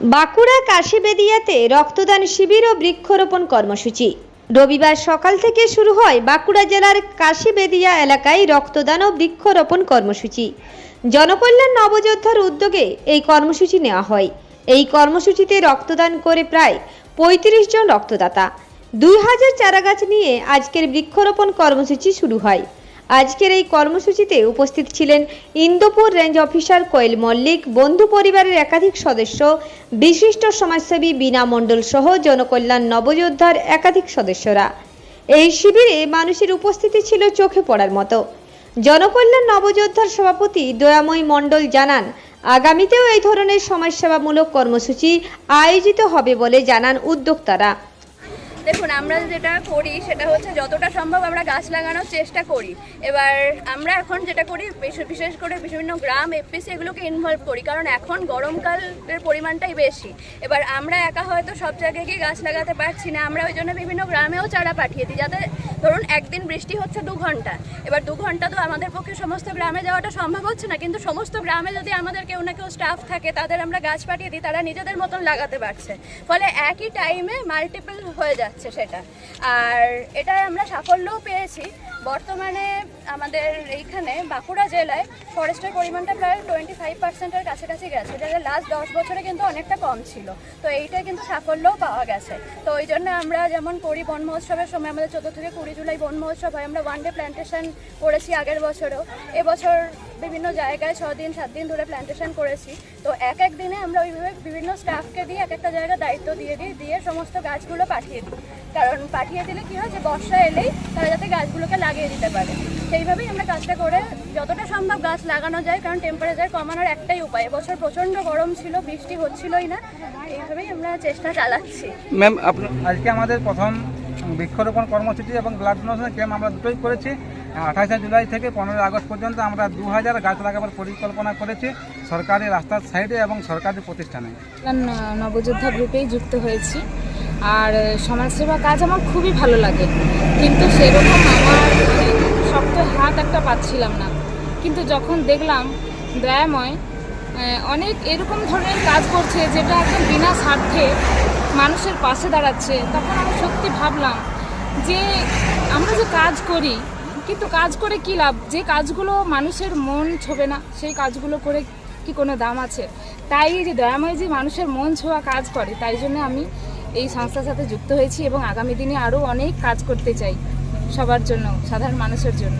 বাঁকুড়া কাশিবেদিয়াতে রক্তদান শিবির ও বৃক্ষরোপণ কর্মসূচি। রবিবার সকাল থেকে শুরু হয় বাঁকুড়া জেলার কাশিবেদিয়া এলাকায় রক্তদান ও বৃক্ষরোপণ কর্মসূচি। জনকল্যাণ নবযোদ্ধার উদ্যোগে এই কর্মসূচি নেওয়া হয়। এই কর্মসূচিতে রক্তদান করে প্রায় পঁয়ত্রিশ জন রক্তদাতা। দুই হাজার চারাগাছ নিয়ে আজকের বৃক্ষরোপণ কর্মসূচি শুরু হয়। আজকের এই কর্মসূচিতে উপস্থিত ছিলেন ইন্দোপুর রেঞ্জ অফিসার কোয়েল মল্লিক, বন্ধু পরিবারের একাধিক সদস্য, বিশিষ্ট সমাজসেবী বীণা মণ্ডল সহ জনকল্যাণ নবযোদ্ধার একাধিক সদস্যরা। এই শিবিরে মানুষের উপস্থিতি ছিল চোখে পড়ার মতো। জনকল্যাণ নবযোদ্ধার সভাপতি দয়াময়ী মণ্ডল জানান, আগামীতেও এই ধরনের সমাজসেবামূলক কর্মসূচি আয়োজিত হবে বলে জানান উদ্যোক্তারা। দেখুন, আমরা যেটা করি সেটা হচ্ছে যতটা সম্ভব আমরা গাছ লাগানোর চেষ্টা করি। এবার আমরা এখন যেটা করি, বিশ- বিশেষ করে বিভিন্ন গ্রাম, এফপিসি এগুলোকে ইনভলভ করি, কারণ এখন গরমকালের পরিমাণটাই বেশি। এবার আমরা একা হয়তো সব জায়গায় গিয়ে গাছ লাগাতে পারছি না, আমরা ওই জন্য বিভিন্ন গ্রামেও চারা পাঠিয়ে দিই, যাতে ধরুন, একদিন বৃষ্টি হচ্ছে দু ঘণ্টা। এবার দু ঘণ্টা তো আমাদের পক্ষে সমস্ত গ্রামে যাওয়াটা সম্ভব হচ্ছে না, কিন্তু সমস্ত গ্রামে যদি আমাদের কেউ না কেউ স্টাফ থাকে, তাদের আমরা গাছ পাঠিয়ে দিই, তারা নিজেদের মতন লাগাতে পারছে। ফলে একই টাইমে মাল্টিপল হয়ে যাচ্ছে সেটা। আর এটা আমরা সাফল্যও পেয়েছি। বর্তমানে আমাদের এইখানে বাঁকুড়া জেলায় ফরেস্টের পরিমাণটা প্রায় টোয়েন্টি ফাইভ পার্সেন্টের কাছাকাছি গেছে। যেটা লাস্ট দশ বছরে কিন্তু অনেকটা কম ছিল। তো এইটা কিন্তু সাফল্যও পাওয়া গেছে। তো ওই জন্য আমরা যেমন করি বন মহোৎসবের সময় আমাদের চোদ্দ থেকে কুড়ি জুলাই বন মহোৎসব হয় আমরা ওয়ান ডে প্ল্যান্টেশন করেছি আগের বছরও। এবছর বিভিন্ন জায়গায় ছ দিন সাত দিন ধরে প্ল্যান্টেশন করেছি। তো এক এক দিনে আমরা ওইভাবে বিভিন্ন স্টাফকে দিয়ে এক একটা জায়গায় দায়িত্ব দিয়ে দিই দিয়ে সমস্ত গাছগুলো পাঠিয়ে দিই। কারণ পাঠিয়ে দিলে কী হয় যে বর্ষা এলেই তারা যাতে গাছগুলোকে লাগিয়ে দিতে পারে। সেইভাবেই আমরা কাজটা করে যতটা সম্ভব গাছ লাগানো যায় কারণ টেম্পারেচার কমানোর একটাই উপায়। এবছর প্রচণ্ড গরম ছিল বৃষ্টি হচ্ছিলই না। এইভাবেই আমরা চেষ্টা চালাচ্ছি। ম্যাম আজকে আমাদের প্রথম বৃক্ষরোপণ কর্মসূচি এবং ব্লাড ডোনেশন ক্যাম্প আমরা দুটোই করেছি। আঠাশে জুলাই থেকে পনেরোই আগস্ট পর্যন্ত আমরা দু হাজার গাছ লাগাবার পরিকল্পনা করেছি সরকারি রাস্তার সাইডে এবং সরকারি প্রতিষ্ঠানে। নবযোদ্ধা গ্রুপেই যুক্ত হয়েছি। আর সমাজসেবা কাজ আমার খুবই ভালো লাগে। কিন্তু সেরকম আমার শক্ত হাত একটা পাচ্ছিলাম না। কিন্তু যখন দেখলাম দয়াময় অনেক এরকম ধরনের কাজ করছে যেটা একদম বিনা স্বার্থে মানুষের পাশে দাঁড়াচ্ছে, তখন আমি সত্যি ভাবলাম যে আমরা যে কাজ করি, কিন্তু কাজ করে কী লাভ? যে কাজগুলো মানুষের মন ছোবে না, সেই কাজগুলো করে কি কোনো দাম আছে? তাই যে দয়াময় যে মানুষের মন ছোঁয়া কাজ করে, তাই জন্য আমি এই সংস্থার সাথে যুক্ত হয়েছি এবং আগামী দিনে আরও অনেক কাজ করতে চাই সবার জন্য, সাধারণ মানুষের জন্য।